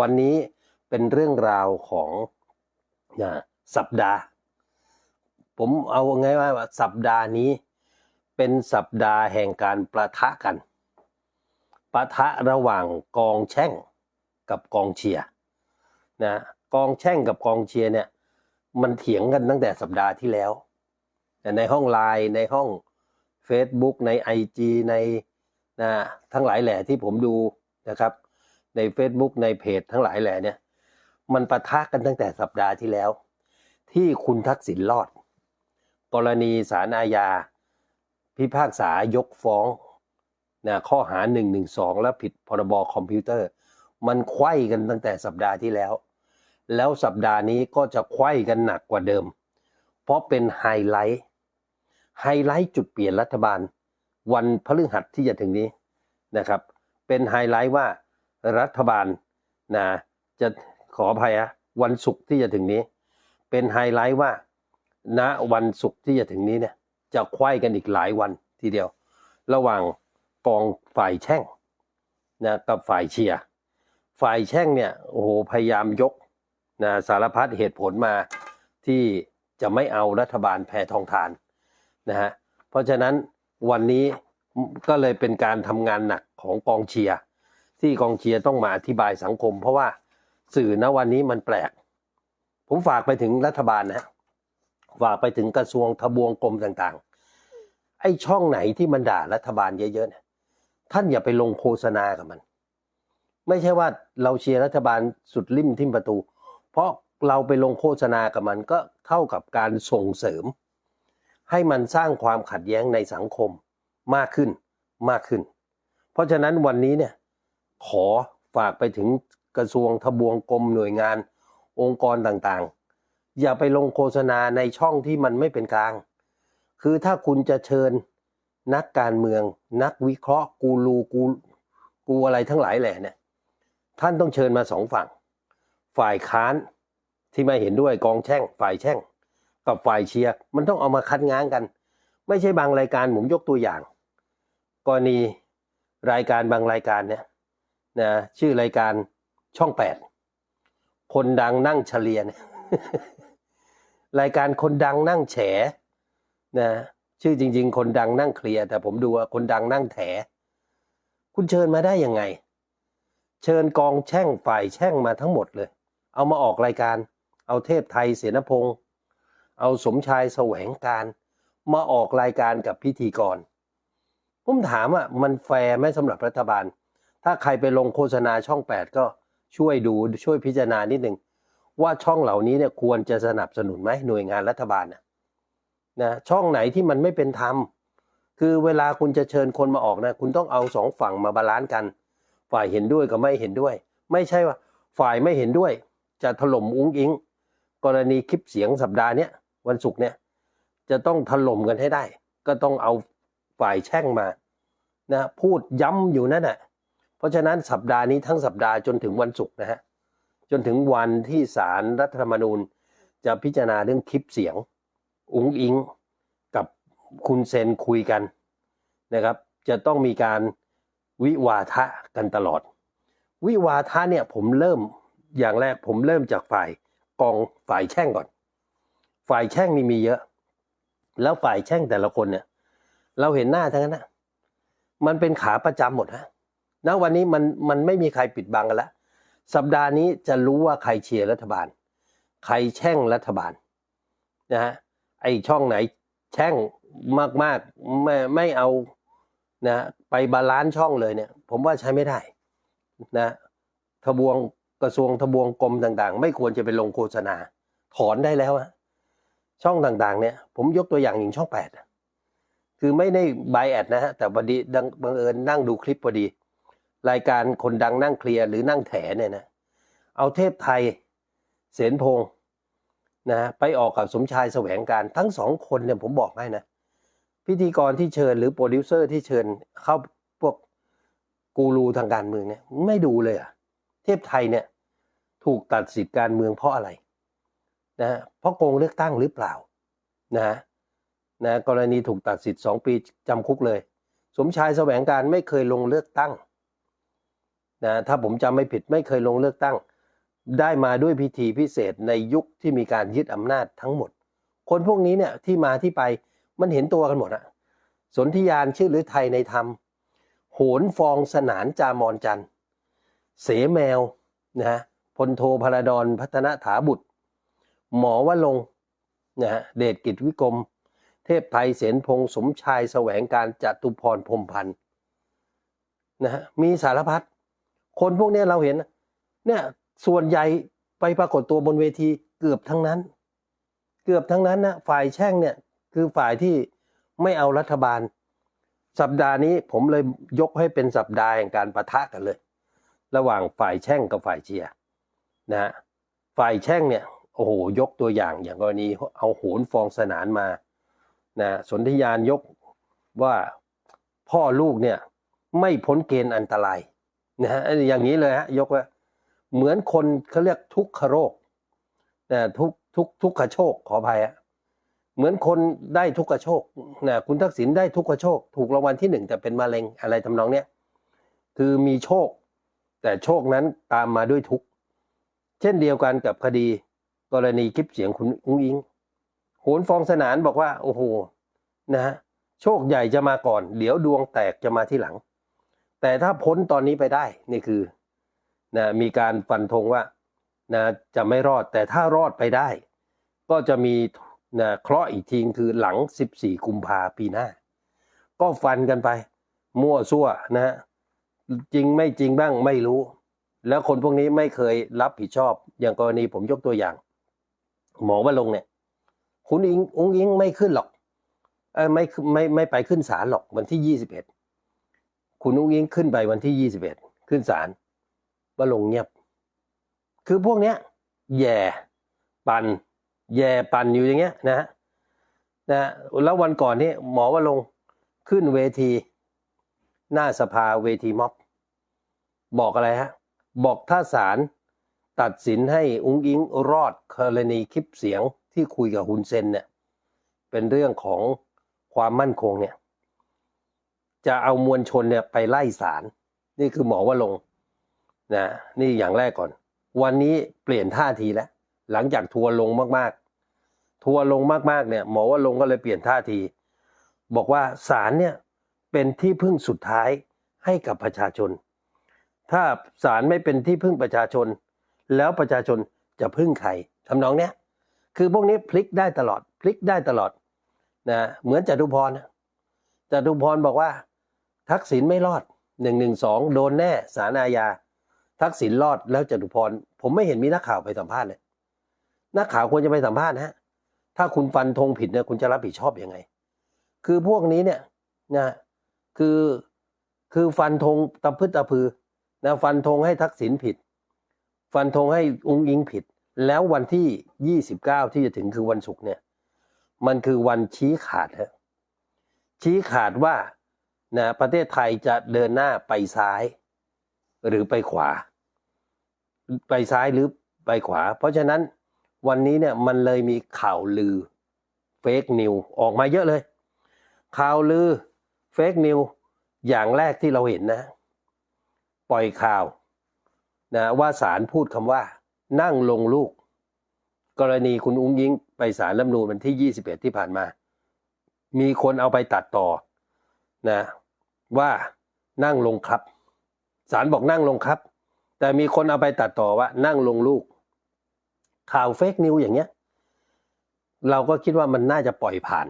วันนี้เป็นเรื่องราวของนะสัปดาห์ ผมเอาไงว่าสัปดาห์นี้ เป็นสัปดาห์แห่งการประทะกัน ประทะระหว่างกองแช่งกับกองเชียร์นะกองแช่งกับกองเชียร์เนี่ย มันเถียงกันตั้งแต่สัปดาห์ที่แล้วแต่ในห้องไลน์ในห้อง Facebook ใน IG ในนะทั้งหลายแหล่ที่ผมดูนะครับ ใน Facebook ในเพจทั้งหลายแหล่เนี่ย มันปะทะกันตั้งแต่สัปดาห์ที่แล้ว ที่คุณทักษิณรอด กรณีสารอาญา พิพากษายกฟ้องนะข้อหา 112 และผิดพรบคอมพิวเตอร์ มันไขว้กันตั้งแต่สัปดาห์ที่แล้ว แล้วสัปดาห์นี้ก็จะไขว้กันหนักกว่าเดิม เพราะเป็นไฮไลท์ไฮไลท์จุดเปลี่ยนรัฐบาล วันพฤหัสที่จะถึงนี้นะครับ เป็นไฮไลท์ว่า รัฐบาลนะจะขออภัยอะวันศุกร์ที่จะถึงนี้ เป็นไฮไลท์ว่าณวันศุกร์ที่จะถึงนี้เนี่ยจะไขว้กันอีกหลายวันทีเดียว ระหว่างกองฝ่ายแช่งนะกับฝ่ายเชียร์ฝ่ายแช่งเนี่ยโอ้โหพยายามยกนะสารพัดเหตุผลมาที่จะไม่เอารัฐบาลแพทองทานนะฮะเพราะฉะนั้นวันนี้ก็เลยเป็นการทำงานหนักของกองเชียร์ ที่กองเชียร์ต้องมาอธิบายสังคม เพราะว่าสื่อณวันนี้มันแปลก ผมฝากไปถึงรัฐบาลนะฝากไปถึงกระทรวงทบวงกรมต่างๆ ไอ้ช่องไหนที่มันด่ารัฐบาลเยอะๆเนี่ยท่านอย่าไปลงโฆษณากับมัน ไม่ใช่ว่าเราเชียร์รัฐบาลสุดริมทิมประตู เพราะเราไปลงโฆษณากับมันก็เท่ากับการส่งเสริม ให้มันสร้างความขัดแย้งในสังคมมากขึ้นมากขึ้น เพราะฉะนั้นวันนี้เนี่ย ขอฝากไปถึงกระทรวงทบวงกรมหน่วยงานองค์กรต่างๆ อย่าไปลงโฆษณาในช่องที่มันไม่เป็นกลาง คือถ้าคุณจะเชิญนักการเมือง นักวิเคราะห์กูรูกูกูอะไรทั้งหลายแหล่เนี่ยท่านต้องเชิญมาสองฝั่ง ฝ่ายค้านที่ไม่เห็นด้วยกองแช่ง ฝ่ายแช่ง กับฝ่ายเชียร์มันต้องเอามาคัดง้างกัน ไม่ใช่บางรายการผมยกตัวอย่าง กรณีรายการบางรายการเนี่ย นะชื่อรายการช่องแปดคนดังนั่งเฉลียเนี่ยรายการคนดังนั่งแฉนะชื่อจริง ๆ คนดังนั่งเคลียร์แต่ผมดูว่าคนดังนั่งแถ คุณเชิญมาได้ยังไง เชิญกองแช่งฝ่ายแช่งมาทั้งหมดเลย เอามาออกรายการ เอาเทพไทยเสนพงศ์เอาสมชายแสวงการ มาออกรายการกับพิธีกรผมถามอะมันแฟร์ไหมสำหรับรัฐบาล ถ้าใครไปลงโฆษณาช่องแปดก็ช่วยดูช่วยพิจารณานิดหนึ่งว่าช่องเหล่านี้เนี่ยควรจะสนับสนุนไหมหน่วยงานรัฐบาลนะนะช่องไหนที่มันไม่เป็นธรรมคือเวลาคุณจะเชิญคนมาออกนะคุณต้องเอาสองฝั่งมาบาลานซ์กัน ฝ่ายเห็นด้วยกับไม่เห็นด้วย ไม่ใช่ว่าฝ่ายไม่เห็นด้วย จะถล่มอุ้งอิง กรณีคลิปเสียงสัปดาห์นี้วันศุกร์เนี่ยจะต้องถล่มกันให้ได้ ก็ต้องเอาฝ่ายแช่งมานะพูดย้ำอยู่นั่นแหละ เพราะฉะนั้นสัปดาห์นี้ทั้งสัปดาห์จนถึงวันศุกร์นะฮะจนถึงวันที่ศาลรรัฐธรรมนูญ จะพิจารณาเรื่องคลิปเสียง อุ้งอิงกับคุณเซนคุยกันนะครับ จะต้องมีการวิวาทะกันตลอด วิวาทะเนี่ยผมเริ่มอย่างแรกผมเริ่มจากฝ่ายกองฝ่ายแช่งก่อน ฝ่ายแช่งนี่มีเยอะ แล้วฝ่ายแช่งแต่ละคนเนี่ย เราเห็นหน้าทั้งนั้นนะมันเป็นขาประจำหมดฮะ ณวันนี้มันมันไม่มีใครปิดบังกันแล้วสัปดาห์นี้จะรู้ว่าใครเชียร์รัฐบาล ใครแช่งรัฐบาลนะฮะไอช่องไหนแช่งมากๆไม่ไม่เอานะไปบาลานซ์ช่องเลยเนี่ย ผมว่าใช้ไม่ได้นะทบวงกระทรวงทบวงกรมต่างๆ ไม่ควรจะไปลงโฆษณา ถอนได้แล้วอะช่องต่างๆเนี่ย ผมยกตัวอย่างอย่างช่องแปดคือไม่ได้บแอดนะฮะแต่บันดีบังเอิญนั่งดูคลิปพอดี รายการคนดังนั่งเคลียร์หรือนั่งแถเนี่ยนะ เอาเทพไทยเสนพงศ์นะไปออกกับสมชายแสวงการทั้งสองคนเนี่ยผมบอกให้นะ พิธีกรที่เชิญหรือโปรดิวเซอร์ที่เชิญเข้าพวกกูรูทางการเมืองเนี่ยไม่ดูเลยอะเทพไทยเนี่ยถูกตัดสิทธิการเมืองเพราะอะไรนะเพราะโกงเลือกตั้งหรือเปล่านะนะกรณีถูกตัดสิทธิ์สองปีจำคุกเลย สมชายแสวงการไม่เคยลงเลือกตั้ง นะถ้าผมจำไม่ผิดไม่เคยลงเลือกตั้ง ได้มาด้วยพิธีพิเศษในยุคที่มีการยึดอำนาจทั้งหมด คนพวกนี้เนี่ยที่มาที่ไปมันเห็นตัวกันหมดอะสนธิยานชื่อหรือไทยในธรรม โหนฟองสนานจามอนจันเสแมวนะฮะพลโทพระดอนพัฒนาถาบุตร หมอวะลงนะฮะเดชกิจวิกรม เทพไทยเสนพงสมชายแสวงการจตุพรพรมพันธ์นะฮะมีสารพัด คนพวกนี้เราเห็น เนี่ยส่วนใหญ่ไปปรากฏตัวบนเวทีเกือบทั้งนั้น เกือบทั้งนั้นนะฝ่ายแช่งเนี่ยคือฝ่ายที่ไม่เอารัฐบาล สัปดาห์นี้ผมเลยยกให้เป็นสัปดาห์แห่งการประทะกันเลย ระหว่างฝ่ายแช่งกับฝ่ายเชียร์นะฮะฝ่ายแช่งเนี่ยโอ้โหยกตัวอย่างอย่างกรณีเอาโหนฟองสนานมานะสนธิยานยกว่าพ่อลูกเนี่ยไม่พ้นเกณฑ์อันตราย นะฮะอย่างนี้เลยฮะยกว่าเหมือนคนเขาเรียกทุกขโรคนะทุกทุกทุกขโชคขออภัยฮะเหมือนคนได้ทุกขโชคนะคุณทักษิณได้ทุกขโชค ถูกรางวัลที่หนึ่งแต่เป็นมะเร็งอะไรทำนองเนี้ยคือมีโชค แต่โชคนั้นตามมาด้วยทุกเช่นเดียวกันกับคดีกรณีคลิปเสียงคุณอุ้งอิงโหนฟองสนานบอกว่า โอ้โหนะฮะโชคใหญ่จะมาก่อน เดี๋ยวดวงแตกจะมาที่หลัง แต่ถ้าพ้นตอนนี้ไปได้นี่คือนะมีการฟันธงว่านะจะไม่รอดแต่ถ้ารอดไปได้ ก็จะมีนะเคราะห์อีกทีคือหลัง 14 กุมภาปีหน้า ก็ฟันกันไป มั่วซั่วนะฮะจริงไม่จริงบ้างไม่รู้ แล้วคนพวกนี้ไม่เคยรับผิดชอบ อย่างกรณีผมยกตัวอย่าง หมอว่าลงเนี่ย คุณอิงอุ้งอิงไม่ขึ้นหรอกไม่ไม่ไม่ไปขึ้นศาลหรอกวันที่ยี่สิบเอ็ด คุณอุ้งอิงขึ้นไปวันที่ยี่สิบเอ็ดขึ้นศาลว่าลงเงียบ คือพวกเนี้ย แย่ปันแย่ปันอยู่อย่างเงี้ยนะฮะนะแล้ววันก่อนนี้หมอว่าลงขึ้นเวที หน้าสภาเวทีม็อบ บอกอะไรฮะ บอกถ้าศาลตัดสินให้อุ้งอิงรอดกรณีคลิปเสียงที่คุยกับฮุนเซนเนี่ยเป็นเรื่องของความมั่นคงเนี่ย จะเอามวลชนเนี่ยไปไล่ศาลนี่คือหมอว่าลงนะนี่อย่างแรกก่อน วันนี้เปลี่ยนท่าทีแล้ว หลังจากทัวลงมากๆ ทัวลงมากๆเนี่ย หมอว่าลงก็เลยเปลี่ยนท่าที บอกว่าศาลเนี่ยเป็นที่พึ่งสุดท้ายให้กับประชาชน ถ้าศาลไม่เป็นที่พึ่งประชาชน แล้วประชาชนจะพึ่งใครทำนองเนี้ยคือพวกนี้พลิกได้ตลอด พลิกได้ตลอดนะเหมือนจตุพรนะจตุพรบอกว่า ทักษิณไม่รอดหนึ่งหนึ่งสองโดนแน่สารอาญา ทักษิณรอดแล้วจตุพร ผมไม่เห็นมีนักข่าวไปสัมภาษณ์เลยนักข่าวควรจะไปสัมภาษณ์นะฮะถ้าคุณฟันธงผิดเนี่ยคุณจะรับผิดชอบอยังไง คือพวกนี้เนี่ยนะคือคือฟันธงตะพึดตะพือนะฟันธงให้ทักษิณผิด ฟันธงให้อุ้งอิงผิด แล้ววันที่ 29 ที่จะถึงคือวันศุกร์เนี่ย มันคือวันชี้ขาดฮะชี้ขาดว่า นะประเทศไทยจะเดินหน้าไปซ้าย หรือไปขวา ไปซ้ายหรือไปขวา เพราะฉะนั้นวันนี้เนี่ยมันเลยมีข่าวลือเฟกนิวออกมาเยอะเลย ข่าวลือเฟกนิวอย่างแรกที่เราเห็นนะ ปล่อยข่าวนะว่าศาลพูดคำว่า นั่งลงลูก กรณีคุณอุ้งยิงไปศาลรัฐมนูญวันที่ 21 ที่ผ่านมา มีคนเอาไปตัดต่อนะ ว่านั่งลงครับศาลบอกนั่งลงครับ แต่มีคนเอาไปตัดต่อว่า นั่งลงลูก ข่าวเฟกนิวอย่างเงี้ย เราก็คิดว่ามันน่าจะปล่อยผ่าน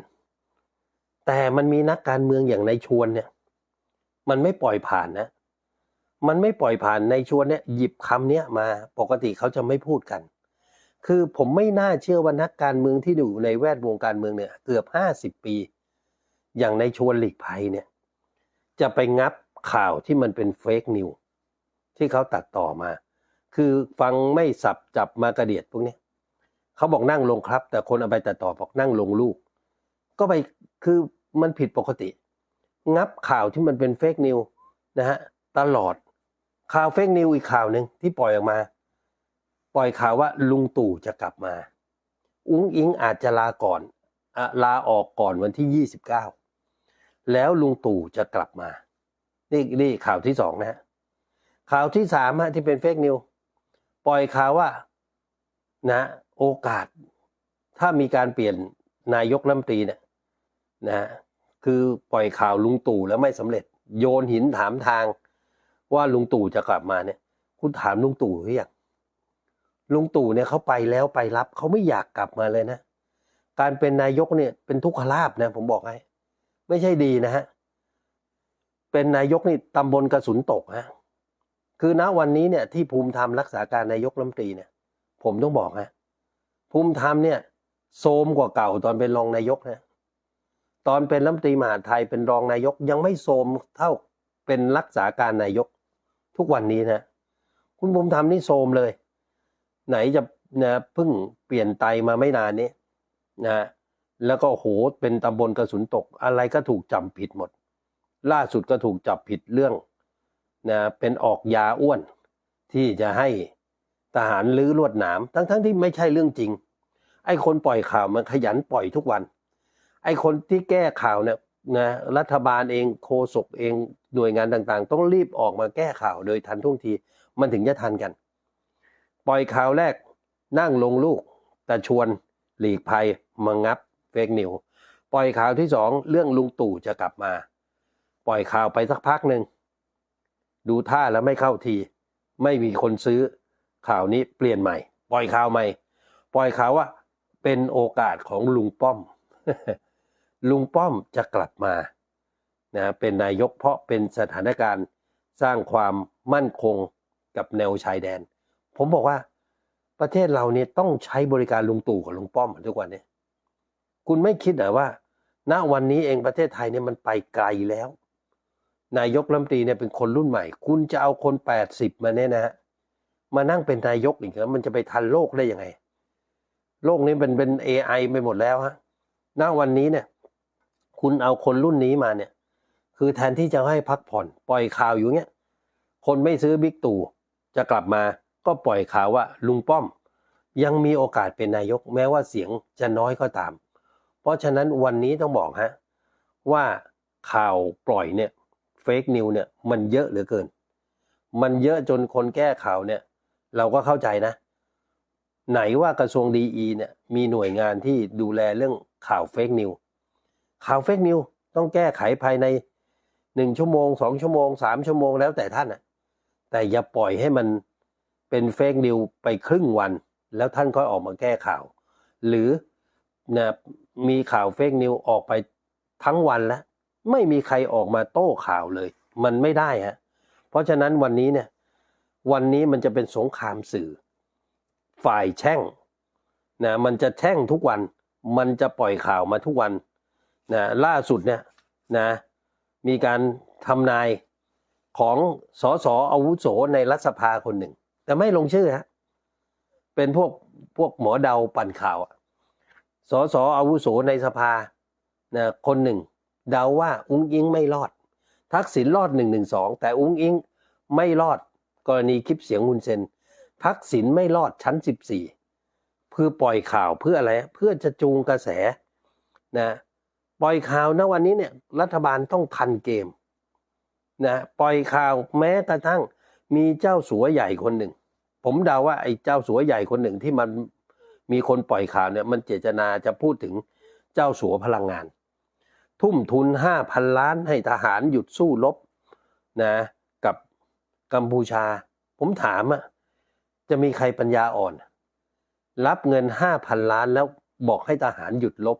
แต่มันมีนักการเมืองอย่างในชวนเนี่ย มันไม่ปล่อยผ่านนะ มันไม่ปล่อยผ่านในชวนเนี่ย หยิบคำเนี้ยมาปกติเขาจะไม่พูดกัน คือผมไม่น่าเชื่อว่านักการเมืองที่อยู่ในแวดวงการเมืองเนี่ย เกือบห้าสิบปี อย่างในชวนหลีกภัยเนี่ย จะไปงับข่าวที่มันเป็นเฟกนิวที่เขาตัดต่อมา คือฟังไม่สับจับมากระเดียดพวกนี้เขาบอกนั่งลงครับ แต่คนเอาไปตัดต่อบอกนั่งลงลูก ก็ไปคือมันผิดปกติ งับข่าวที่มันเป็นเฟกนิวนะฮะตลอดข่าวเฟกนิวอีกข่าวหนึ่งที่ปล่อยออกมา ปล่อยข่าวว่าลุงตู่จะกลับมา อุ้งอิงอาจจะลาก่อนอลาออกก่อนวันที่ 29 แล้วลุงตู่จะกลับมา นี่นี่ข่าวที่สองนะฮะข่าวที่สามฮะที่เป็นเฟกนิวปล่อยข่าวว่านะโอกาสถ้ามีการเปลี่ยนนายกรัฐมนตรีเนี่ยนะคือปล่อยข่าวลุงตู่แล้วไม่สำเร็จ โยนหินถามทางว่าลุงตู่จะกลับมาเนี่ย คุณถามลุงตู่หรือยังลุงตู่เนี่ยเขาไปแล้วไปรับเขาไม่อยากกลับมาเลยนะ การเป็นนายกเนี่ยเป็นทุกขลาบนะผมบอกให้ ไม่ใช่ดีนะฮะ เป็นนายกนี่ตำบลกระสุนตกฮะ คือณวันนี้เนี่ยที่ภูมิธรรมรักษาการนายกรัฐมนตรีเนี่ย ผมต้องบอกฮะ ภูมิธรรมเนี่ยโทมกว่าเก่าตอนเป็นรองนายกนะ ตอนเป็นรัฐมนตรีมหาไทยเป็นรองนายกยังไม่โทมเท่าเป็นรักษาการนายกทุกวันนี้นะ คุณภูมิธรรมนี่โทมเลย ไหนจะนะเพิ่งเปลี่ยนไตมาไม่นานนี้นะ แล้วก็โหเป็นตำบลกระสุนตกอะไรก็ถูกจำผิดหมด ล่าสุดก็ถูกจับผิดเรื่องนะเป็นออกยาอ้วน ที่จะให้ทหารลื้อลวดหนาม ทั้งๆทที่ไม่ใช่เรื่องจริง ไอ้คนปล่อยข่าวมันขยันปล่อยทุกวัน ไอ้คนที่แก้ข่าวเนี่ยนะรัฐบาลเองโฆษกเองหน่วยงานต่างๆ ต้องรีบออกมาแก้ข่าวโดยทันท่วงทีมันถึงจะทันกัน ปล่อยข่าวแรกนั่งลงลูก แต่ชวนหลีกภัยมางับ เฟกนิวปล่อยข่าวที่สองเรื่องลุงตู่จะกลับมา ปล่อยข่าวไปสักพักหนึ่งดูท่าแล้วไม่เข้าที ไม่มีคนซื้อข่าวนี้เปลี่ยนใหม่ ปล่อยข่าวใหม่ ปล่อยข่าวว่าเป็นโอกาสของลุงป้อม ลุงป้อมจะกลับมานะเป็นนายกเพราะเป็นสถานการณ์สร้างความมั่นคงกับแนวชายแดน ผมบอกว่าประเทศเราเนี่ยต้องใช้บริการลุงตู่กับลุงป้อมทุกวันเนี้ คุณไม่คิดเหรอว่า ณวันนี้เองประเทศไทยเนี่ยมันไปไกลแล้ว นายกรัฐมนตรีเนี่ยเป็นคนรุ่นใหม่ คุณจะเอาคนแปดสิบมาเนี่ยนะฮะมานั่งเป็นนายกอีกแล้วมันจะไปทันโลกได้ยังไง โลกนี้เป็นเป็น AI ไปหมดแล้วฮะณวันนี้เนี่ย คุณเอาคนรุ่นนี้มาเนี่ย คือแทนที่จะให้พักผ่อน ปล่อยข่าวอยู่เงี้ยคนไม่ซื้อบิ๊กตู่จะกลับมาก็ปล่อยข่าวว่าลุงป้อม ยังมีโอกาสเป็นนายกแม้ว่าเสียงจะน้อยก็ตาม ราะฉะนั้นวันนี้ต้องบอกฮะว่าข่าวปล่อยเนี่ยเฟกนิวเนี่ยมันเยอะเหลือเกิน มันเยอะจนคนแก้ข่าวเนี่ยเราก็เข้าใจนะ ไหนว่ากระทรวงดีอีเนี่ยมีหน่วยงานที่ดูแลเรื่องข่าวเฟกนิวข่าวเฟกนิวต้องแก้ไขภายในหนึ่งชั่วโมงสองชั่วโมงสามชั่วโมงแล้วแต่ท่านอะแต่อย่าปล่อยให้มันเป็นเฟกนิวไปครึ่งวัน แล้วท่านค่อยออกมาแก้ข่าว หรือ นะมีข่าวเฟกนิวออกไปทั้งวันแล้ว ไม่มีใครออกมาโต้ข่าวเลย มันไม่ได้ฮะเพราะฉะนั้นวันนี้เนี่ย วันนี้มันจะเป็นสงครามสื่อ ฝ่ายแช่งนะมันจะแช่งทุกวัน มันจะปล่อยข่าวมาทุกวันนะล่าสุดเนี่ยนะมีการทำนายของสสอาวุโสในรัฐสภาคนหนึ่ง แต่ไม่ลงชื่อฮะเป็นพวกพวกหมอเดาปั่นข่าวอะ สสอาวุโสในสภานะคนหนึ่ง เดาว่าอุ้งอิงไม่รอด ทักษิณรอดหนึ่งหนึ่งสองแต่อุ้งอิงไม่รอดกรณีคลิปเสียงมุนเซน ทักษิณไม่รอดชั้นสิบสี่เพื่อปล่อยข่าวเพื่ออะไร เพื่อจะจูงกระแสนะปล่อยข่าวนะวันนี้เนี่ยรัฐบาลต้องทันเกมนะปล่อยข่าวแม้กระทั่งมีเจ้าสัวใหญ่คนหนึ่ง ผมเดาว่าไอ้เจ้าสัวใหญ่คนหนึ่งที่มัน มีคนปล่อยข่าวเนี่ยมันเจตนาจะพูดถึงเจ้าสัวพลังงาน ทุ่มทุนห้าพันล้านให้ทหารหยุดสู้รบนะกับกัมพูชา ผมถามอะจะมีใครปัญญาอ่อน รับเงินห้าพันล้านแล้วบอกให้ทหารหยุดลบ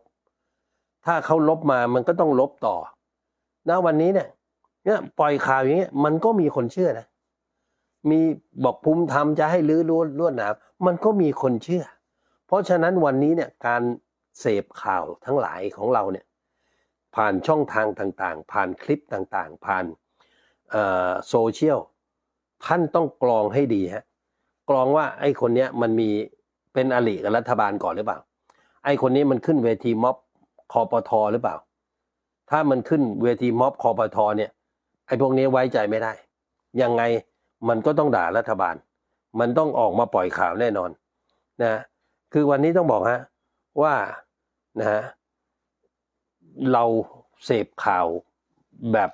ถ้าเขาลบมามันก็ต้องลบต่อณวันนี้เนี่ยเนี่ยปล่อยข่าวอย่างเงี้ยมันก็มีคนเชื่อนะ มีบอกภูมิธรรมจะให้ลื้อลวดลวดหนามมันก็มีคนเชื่อ เพราะฉะนั้นวันนี้เนี่ยการเสพข่าวทั้งหลายของเราเนี่ยผ่านช่องทางต่างๆ ผ่านคลิปต่างๆ ผ่านโซเชียลท่านต้องกรองให้ดีฮะกรองว่าไอ้คนเนี้ยมันมีเป็นอลิกับรัฐบาลก่อนหรือเปล่า ไอ้คนนี้มันขึ้นเวทีม็อบคอปทหรือเปล่า ถ้ามันขึ้นเวทีม็อบคอปทเนี่ยไอ้พวกนี้ไว้ใจไม่ได้ ยังไงมันก็ต้องด่ารัฐบาล มันต้องออกมาปล่อยข่าวแน่นอนนะ คือวันนี้ต้องบอกฮะว่านะฮะเราเสพข่าวแบบ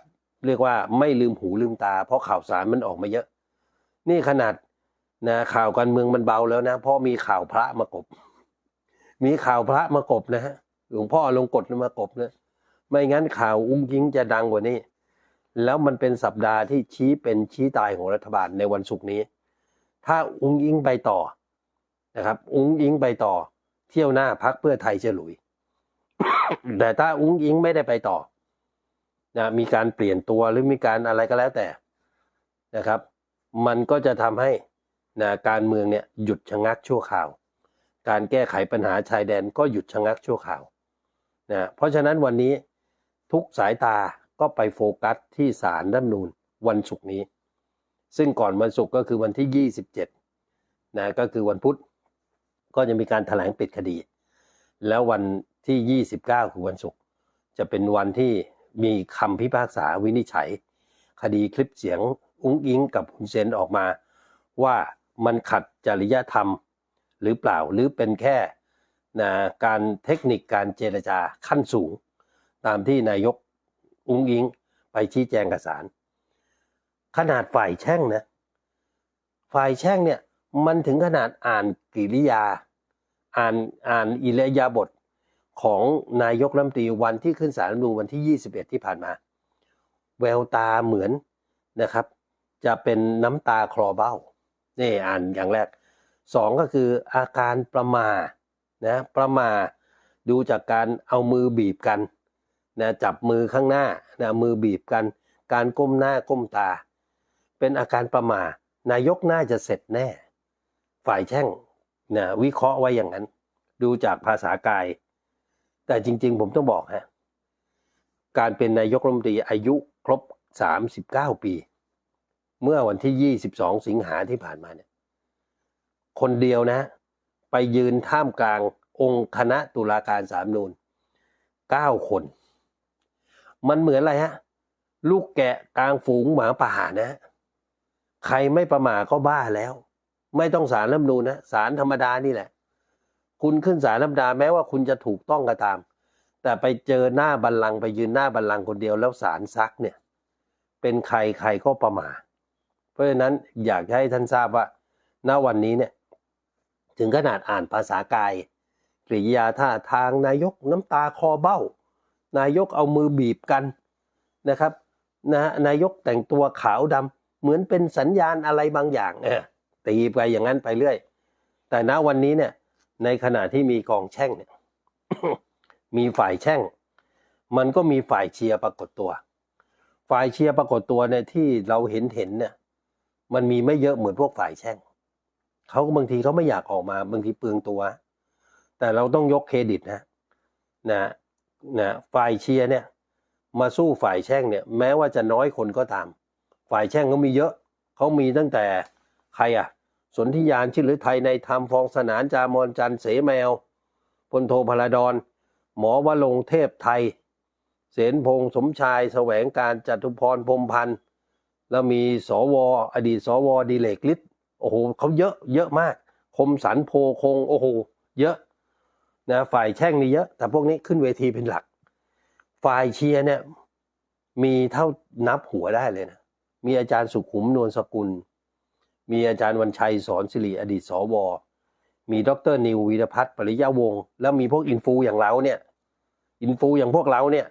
เรียกว่าไม่ลืมหูลืมตา เพราะข่าวสารมันออกมาเยอะ นี่ขนาดนะข่าวการเมืองมันเบาแล้วนะเพราะมีข่าวพระมากบ มีข่าวพระมากบนะฮะหลวงพ่อลงกฎมากบนะไม่งั้นข่าวอุ้งยิงจะดังกว่านี้ แล้วมันเป็นสัปดาห์ที่ชี้เป็นชี้ตายของรัฐบาลในวันศุกร์นี้ ถ้าอุ้งยิงไปต่อ นะครับ อุ้งยิงไปต่อ เที่ยวหน้าพักเพื่อไทยจะหลุย แต่ถ้าอุ้งยิงไม่ได้ไปต่อนะมีการเปลี่ยนตัวหรือมีการอะไรก็แล้วแต่นะครับ มันก็จะทำให้นะการเมืองเนี่ยหยุดชะงักชั่วคราว การแก้ไขปัญหาชายแดนก็หยุดชะงักชั่วคราวนะเพราะฉะนั้นวันนี้ทุกสายตาก็ไปโฟกัสที่ศาลรัฐธรรมนูญวันศุกร์นี้ ซึ่งก่อนวันศุกร์ก็คือวันที่ 27นะก็คือวันพุธ ก็จะมีการแถลงปิดคดี แล้ววันที่ 29 คือวันศุกร์จะเป็นวันที่มีคำพิพากษาวินิจฉัย คดีคลิปเสียงอุ้งอิงกับคุณเซนออกมา ว่ามันขัดจริยธรรมหรือเปล่าหรือเป็นแค่นะการเทคนิคการเจรจาขั้นสูง ตามที่นายกอุ้งอิงไปชี้แจงกับศาลขนาดฝ่ายแช่งนะ ฝ่ายแช่งเนี่ยมันถึงขนาดอ่านกิริยา อ่านอ่านอิริยาบถของนายกรัฐมนตรีวันที่ขึ้นศาลรัฐมนูญวันที่ 21 ที่ผ่านมา แววตาเหมือนนะครับ จะเป็นน้ำตาคลอเบ้านี่อ่านอย่างแรกสองก็คืออาการประมานะประมาดูจากการเอามือบีบกันนะจับมือข้างหน้านะมือบีบกัน การก้มหน้าก้มตา เป็นอาการประมา นายกน่าจะเสร็จแน่ ฝ่ายแช่ง นะวิเคราะห์ไว้อย่างนั้น ดูจากภาษากาย แต่จริง ๆ ผมต้องบอกฮะการเป็นนายกรัฐมนตรีอายุครบ 39 ปี เมื่อวันที่ 22 สิงหาที่ผ่านมาเนี่ยคนเดียวนะ ไปยืนท่ามกลางองค์คณะตุลาการสามนูนเก้าคน มันเหมือนอะไรฮะ ลูกแกะกลางฝูงหมาป่านะ ใครไม่ประมาทก็บ้าแล้ว ไม่ต้องสารรัฐมนูญนะสารธรรมดานี่แหละ คุณขึ้นสารธรรมดาแม้ว่าคุณจะถูกต้องก็ตาม แต่ไปเจอหน้าบัลลังก์ไปยืนหน้าบัลลังก์คนเดียวแล้วสารซักเนี่ย เป็นใครใครก็ประมาทเพราะฉะนั้นอยากให้ท่านทราบว่าณวันนี้เนี่ย ถึงขนาดอ่านภาษากายกริยาท่าทางนายกน้ำตาคอเบ้า นายกเอามือบีบกันนะครับนะนายกแต่งตัวขาวดำเหมือนเป็นสัญญาณอะไรบางอย่างเออ ตีไปอย่างนั้นไปเรื่อย แต่ณวันนี้เนี่ย ในขณะที่มีกองแช่งเนี่ย มีฝ่ายแช่ง มันก็มีฝ่ายเชียร์ปรากฏตัว ฝ่ายเชียร์ปรากฏตัวเนี่ยที่เราเห็นเห็นเนี่ย มันมีไม่เยอะเหมือนพวกฝ่ายแช่งเขาบางทีเขาไม่อยากออกมาบางทีเปลืองตัว แต่เราต้องยกเครดิตนะนะนะฝ่ายเชียร์เนี่ย มาสู้ฝ่ายแช่งเนี่ย แม้ว่าจะน้อยคนก็ตาม ฝ่ายแช่งเขามีเยอะเขามีตั้งแต่ใครอะ สนธิยานชิดหรือไทยในธรรมฟองสนานจามอนจันเสแมวพลโทพลาดอน หมอวลงเทพไทย เสนพงสมชายแสวงการจตุพรพรมพันธ์แล้วมีสวอดีตสวดีเลกฤทธิ์โอ้โหเขาเยอะเยอะมาก คมสันโพคงโอ้โหเยอะนะฝ่ายแช่งนี่เยอะ แต่พวกนี้ขึ้นเวทีเป็นหลัก ฝ่ายเชียร์เนี่ยมีเท่านับหัวได้เลยนะ มีอาจารย์สุขุมนวลสกุล มีอาจารย์วันชัยสอนสิริอดีตสว มีดรนิววีรพัฒน์ปริยะวงศ์แล้วมีพวกอินฟูอย่างเราเนี่ย อินฟูอย่างพวกเราเนี่ย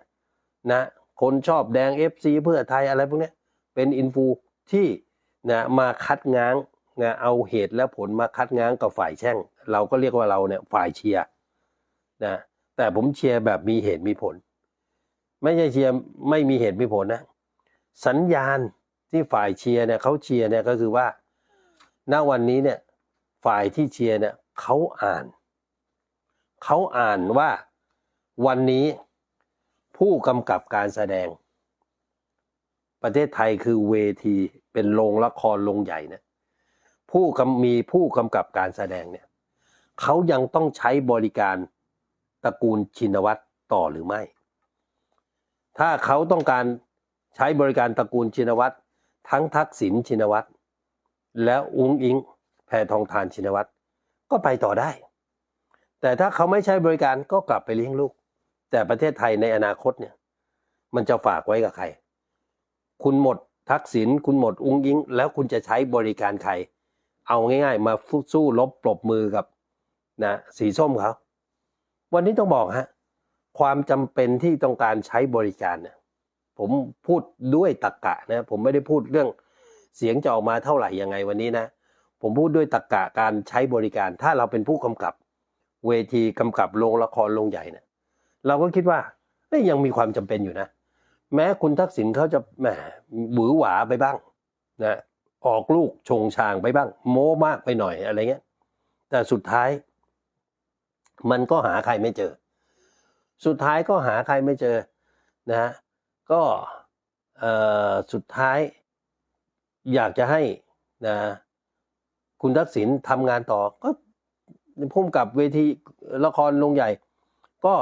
นะ คนชอบแดงเอฟซีเพื่อไทยอะไรพวกนี้เป็นอินฟูที่นะมาคัดง้างนะเอาเหตุและผลมาคัดง้างกับฝ่ายแช่ง เราก็เรียกว่าเราเนี่ยฝ่ายเชียร์นะแต่ผมเชียร์แบบมีเหตุมีผล ไม่ใช่เชียร์ไม่มีเหตุมีผลนะ สัญญาณที่ฝ่ายเชียร์เนี่ยเขาเชียร์เนี่ยก็คือว่า ณวันนี้เนี่ยฝ่ายที่เชียร์เนี่ยเขาอ่าน เขาอ่านว่าวันนี้ผู้กำกับการแสดง ประเทศไทยคือเวทีเป็นโรงละครโรงใหญ่เนี่ยผู้มีผู้กำกับการแสดงเนี่ยเขายังต้องใช้บริการตระกูลชินวัตรต่อหรือไม่ ถ้าเขาต้องการใช้บริการตระกูลชินวัตรทั้งทักษิณชินวัตร แล้วอุ้งอิงแพทองทานชินวัตรก็ไปต่อได้ แต่ถ้าเขาไม่ใช้บริการก็กลับไปเลี้ยงลูก แต่ประเทศไทยในอนาคตเนี่ย มันจะฝากไว้กับใคร คุณหมดทักษิณคุณหมดอุ้งยิง แล้วคุณจะใช้บริการใคร เอาง่าย ๆ มาสู้รบปรบมือกับนะสีส้มเขาวันนี้ต้องบอกฮะความจำเป็นที่ต้องการใช้บริการเนี่ยผมพูดด้วยตรกกะนะผมไม่ได้พูดเรื่อง เสียงจะออกมาเท่าไหร่ยังไงวันนี้นะ ผมพูดด้วยตรกกะการใช้บริการ ถ้าเราเป็นผู้กำกับ เวทีกำกับโรงละครโรงใหญ่เนี่ยเราก็คิดว่ายังมีความจำเป็นอยู่นะ แม้คุณทักษิณเขาจะแหมหวือหวาไปบ้างนะออกลูกชงชางไปบ้าง โม้มากไปหน่อยอะไรเงี้ย แต่สุดท้าย มันก็หาใครไม่เจอ สุดท้ายก็หาใครไม่เจอนะฮะก็เออสุดท้าย อยากจะให้นะคุณทักษิณทำงานต่อ ก็พุ่มกับเวทีละครลงใหญ่ ก็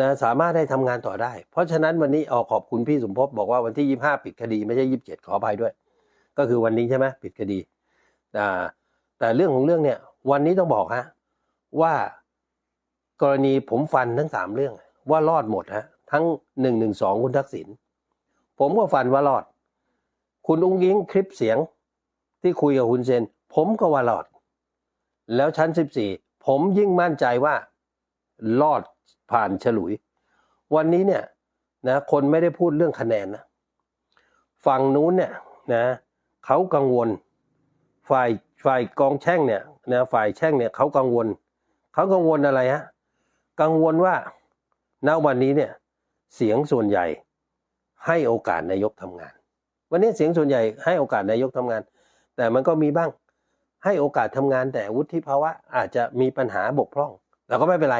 นะสามารถให้ทำงานต่อได้ เพราะฉะนั้นวันนี้ออกขอบคุณพี่สมภพบอกว่าวันที่ยี่ห้าปิดคดีไม่ใช่ยี่สิบเจ็ดขออภัยด้วย ก็คือวันนี้ใช่ไหมปิดคดีอ่าแต่เรื่องของเรื่องเนี่ย วันนี้ต้องบอกฮะว่ากรณีผมฟันทั้งสามเรื่อง ว่ารอดหมดฮะทั้งหนึ่งหนึ่งสองคุณทักษิณผมก็ฟันว่ารอด คุณอุ้งยิงคลิปเสียงที่คุยกับคุณเซน ผมก็ว่ารอด แล้วชั้นสิบสี่ผมยิ่งมั่นใจว่า รอดผ่านฉลุย วันนี้เนี่ยนะคนไม่ได้พูดเรื่องคะแนนนะฝั่งนู้นเนี่ยนะเขากังวล ฝ่ายฝ่ายกองแช่งเนี่ยนะฝ่ายแช่งเนี่ยเขากังวล เขากังวลอะไรฮะกังวลว่าณวันนี้เนี่ยเสียงส่วนใหญ่ให้โอกาสนายกทำงาน วันนี้เสียงส่วนใหญ่ให้โอกาสนายกทำงาน แต่มันก็มีบ้างให้โอกาสทำงานแต่วุฒิภาวะอาจจะมีปัญหาบกพร่องแต่ก็ไม่เป็นไร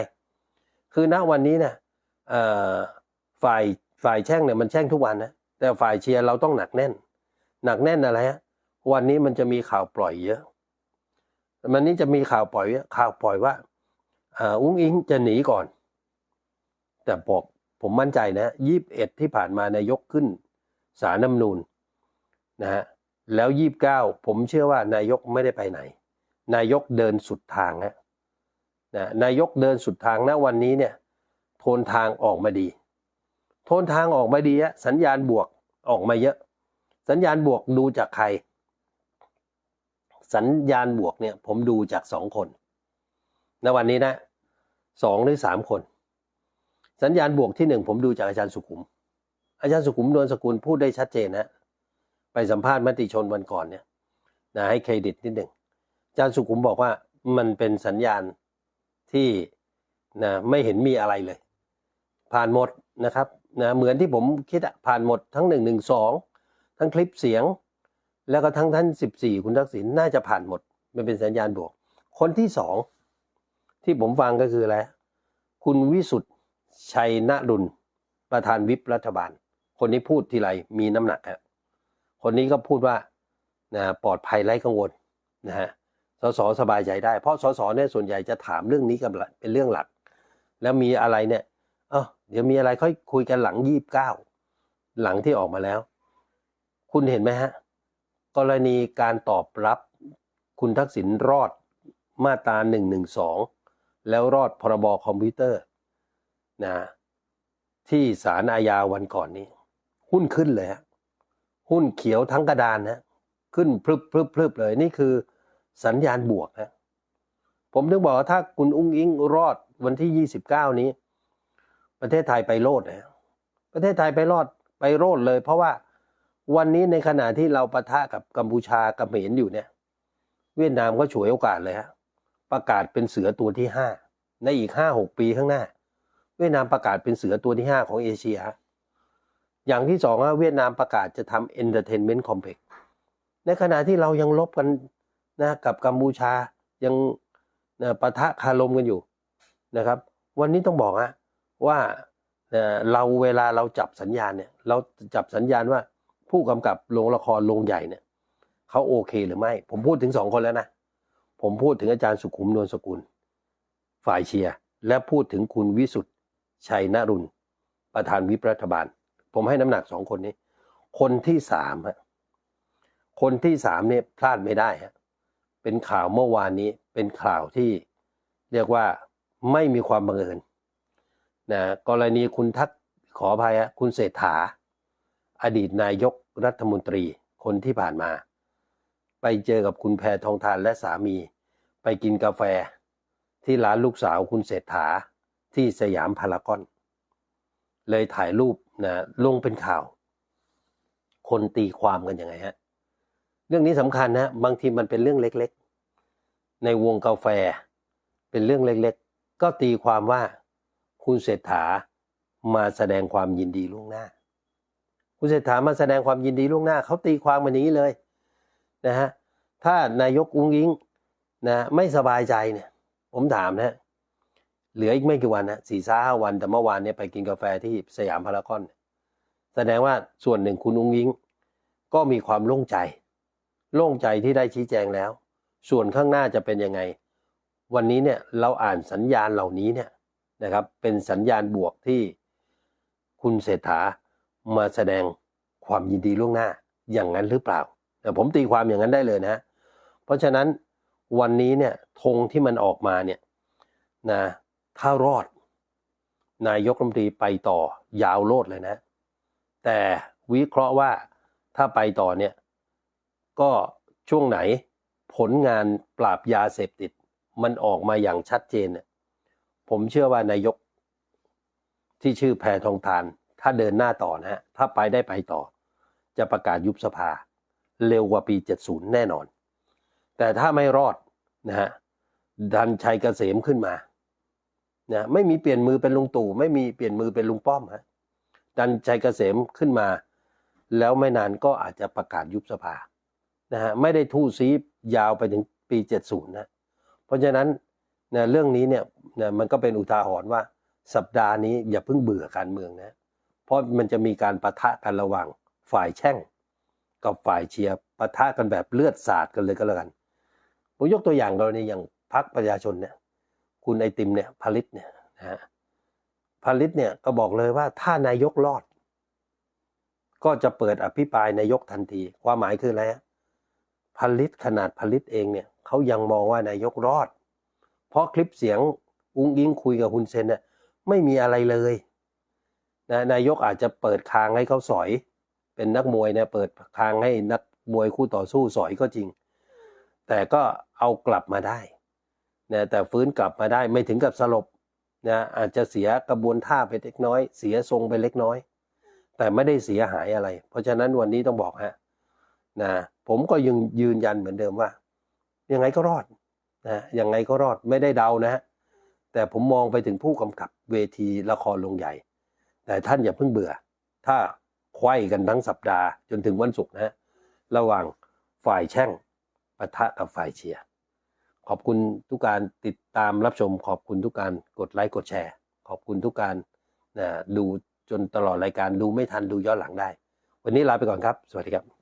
คือณวันนี้เนี่ยฝ่ายฝ่ายแช่งเนี่ยมันแช่งทุกวันนะแต่ฝ่ายเชียร์เราต้องหนักแน่น หนักแน่นอะไรฮะวันนี้มันจะมีข่าวปล่อยเยอะวันนี้จะมีข่าวปล่อยข่าวปล่อยว่าอุ้งอิงจะหนีก่อน แต่บอกผมมั่นใจนะยีิบเอ็ดที่ผ่านมานายกขึ้นสารน้ำนูน นะฮะแล้วยี่บเก้าผมเชื่อว่านายกไม่ได้ไปไหน นายกเดินสุดทางฮะนะนายกเดินสุดทางนะวันนี้เนี่ยโทนทางออกมาดี โทนทางออกมาดีอะสัญญาณบวกออกมาเยอะ สัญญาณบวกดูจากใคร สัญญาณบวกเนี่ยผมดูจากสองคนในวันนี้นะสองหรือสามคน สัญญาณบวกที่หนึ่งผมดูจากอาจารย์สุขุม อาจารย์สุขุมนวลสกุลพูดได้ชัดเจนนะ ไปสัมภาษณ์มติชนวันก่อนเนี่ยนะให้เครดิตนิดหนึ่งอาจารย์สุขุมบอกว่ามันเป็นสัญญาณที่นะไม่เห็นมีอะไรเลย ผ่านหมดนะครับนะเหมือนที่ผมคิดอะผ่านหมดทั้งหนึ่งหนึ่งสองทั้งคลิปเสียง แล้วก็ทั้งท่านสิบสี่คุณทักษิณน่าจะผ่านหมด มันเป็นสัญญาณบวก คนที่สองที่ผมฟังก็คืออะไรคุณวิสุทธ์ชัยนรุนประธานวิปรัฐบาล คนนี้พูดทีไรมีน้ำหนักครับ คนนี้ก็พูดว่านะปลอดภัยไร้กังวลนะฮะสสสบายใจได้ เพราะสสเนี่ยส่วนใหญ่จะถามเรื่องนี้กันเป็นเรื่องหลัก แล้วมีอะไรเนี่ยเออเดี๋ยวมีอะไรค่อยคุยกันหลังยี่บเก้าหลังที่ออกมาแล้ว คุณเห็นไหมฮะ กรณีการตอบรับคุณทักษิณรอดมาตราหนึ่งหนึ่งสองแล้วรอดพรบคอมพิวเตอร์นะที่ศาลอาญาวันก่อนนี้ หุ้นขึ้นเลยฮะ หุ้นเขียวทั้งกระดานนะขึ้นพรึบพรึบพรึบเลย นี่คือสัญญาณบวกฮะผมถึงบอกว่าถ้าคุณอุ้งอิงรอดวันที่ยี่สิบเก้านี้ ประเทศไทยไปโลดนะประเทศไทยไปรอดไปโลดเลย เพราะว่าวันนี้ในขณะที่เราปะทะกับกัมพูชากับเขมรอยู่เนี่ย เวียดนามก็ฉวยโอกาสเลยฮะประกาศเป็นเสือตัวที่ห้าในอีกห้าหกปีข้างหน้า เวียดนามประกาศเป็นเสือตัวที่ห้าของเอเชีย อย่างที่สองเวียดนามประกาศจะทำ entertainment complex ในขณะที่เรายังลบกันนะกับกัมพูชายังนะปะทะคารมกันอยู่นะครับ วันนี้ต้องบอกฮะว่าเราเวลาเราจับสัญญาณเนี่ยเราจับสัญญาณว่าผู้กำกับโรงละครโรงใหญ่เนี่ยเขาโอเคหรือไม่ ผมพูดถึงสองคนแล้วนะ ผมพูดถึงอาจารย์สุขุมนวลสกุล ฝ่ายเชียร์และพูดถึงคุณวิสุทธ์ชัยนรุนประธานวิปรัฐบาล ผมให้น้ำหนักสองคนนี้ คนที่สามฮะคนที่สามเนี่ยพลาดไม่ได้ฮะเป็นข่าวเมื่อวานนี้เป็นข่าวที่เรียกว่าไม่มีความบังเอิญนะกรณีคุณทักขออภัยฮะคุณเศรษฐา อดีตนายกรัฐมนตรีคนที่ผ่านมา ไปเจอกับคุณแพทองทานและสามี ไปกินกาแฟ ที่ร้านลูกสาวคุณเศรษฐาที่สยามพารากอน เลยถ่ายรูป นะลงเป็นข่าว คนตีความกันยังไงฮะ เรื่องนี้สำคัญนะบางทีมันเป็นเรื่องเล็กๆ ในวงกาแฟ เป็นเรื่องเล็กๆ ก็ตีความว่าคุณเศรษฐามาแสดงความยินดีล่วงหน้า คุณเศรษฐามาแสดงความยินดีล่วงหน้าเขาตีความมันอย่างนี้เลยนะฮะถ้านายกอุ้งอิงนะไม่สบายใจเนี่ย ผมถามนะ เหลืออีกไม่กี่วันนะสี่ห้าวันแต่เมื่อวานเนี่ยไปกินกาแฟที่สยามพารากอน แสดงว่าส่วนหนึ่งคุณอุ้งอิงก็มีความโล่งใจ โล่งใจที่ได้ชี้แจงแล้ว ส่วนข้างหน้าจะเป็นยังไง วันนี้เนี่ยเราอ่านสัญญาณเหล่านี้เนี่ยนะครับ เป็นสัญญาณบวกที่คุณเศรษฐามาแสดงความยินดีล่วงหน้าอย่างนั้นหรือเปล่าแต่ผมตีความอย่างนั้นได้เลยนะ เพราะฉะนั้นวันนี้เนี่ยธงที่มันออกมาเนี่ยนะ ถ้ารอด นายกรัฐมนตรีไปต่อยาวโลดเลยนะ แต่วิเคราะห์ว่าถ้าไปต่อเนี่ย ก็ช่วงไหนผลงานปราบยาเสพติด มันออกมาอย่างชัดเจน ผมเชื่อว่านายกที่ชื่อแพทองทาน ถ้าเดินหน้าต่อนะฮะถ้าไปได้ไปต่อ จะประกาศยุบสภา เร็วกว่าปี 70 แน่นอน แต่ถ้าไม่รอดนะฮะดันชัยเกษมขึ้นมา นะไม่มีเปลี่ยนมือเป็นลุงตู่ไม่มีเปลี่ยนมือเป็นลุงป้อมฮะดันชัยเกษมขึ้นมา แล้วไม่นานก็อาจจะประกาศยุบสภานะฮะไม่ได้ทู่ซียาวไปถึงปี 70 นะ เพราะฉะนั้นนะเรื่องนี้เนี่ยนะมันก็เป็นอุทาหรณ์ว่าสัปดาห์นี้อย่าเพิ่งเบื่อการเมืองนะ เพราะมันจะมีการประทะกันระหว่างฝ่ายแช่ง กับฝ่ายเชียร์ประทะกันแบบเลือดสาดกันเลยก็แล้วกันผมยกตัวอย่างกรณีอย่างพรรคประชาชนเนี่ย คุณไอติมเนี่ยผลิตเนี่ยนะฮะผลิตเนี่ยก็บอกเลยว่าถ้านายกรอด ก็จะเปิดอภิปรายนายกทันที ความหมายคืออะไรผลิตขนาดผลิตเองเนี่ยเขายังมองว่านายกรอด เพราะคลิปเสียงอุ้งอิงคุยกับคุณเซนเนี่ยไม่มีอะไรเลยนะนายกอาจจะเปิดคางให้เขาสอย เป็นนักมวยเนี่ยเปิดคางให้นักมวยคู่ต่อสู้สอยก็จริง แต่ก็เอากลับมาได้ นะแต่ฟื้นกลับมาได้ไม่ถึงกับสลบนะอาจจะเสียกระบวนท่าไปเล็กน้อย เสียทรงไปเล็กน้อย แต่ไม่ได้เสียหายอะไร เพราะฉะนั้นวันนี้ต้องบอกฮะนะผมก็ยังยืนยันเหมือนเดิมว่า ยังไงก็รอดนะยังไงก็รอดไม่ได้เดานะฮะแต่ผมมองไปถึงผู้กำกับเวทีละครลงใหญ่ แต่ท่านอย่าเพิ่งเบื่อ ถ้าไขว้กันทั้งสัปดาห์จนถึงวันศุกร์นะฮะระหว่างฝ่ายแช่งปะทะกับฝ่ายเชียร์ ขอบคุณทุกการติดตามรับชม ขอบคุณทุกการกดไลค์กดแชร์ ขอบคุณทุกการนะดูจนตลอดรายการดูไม่ทันดูย้อนหลังได้ วันนี้ลาไปก่อนครับ สวัสดีครับ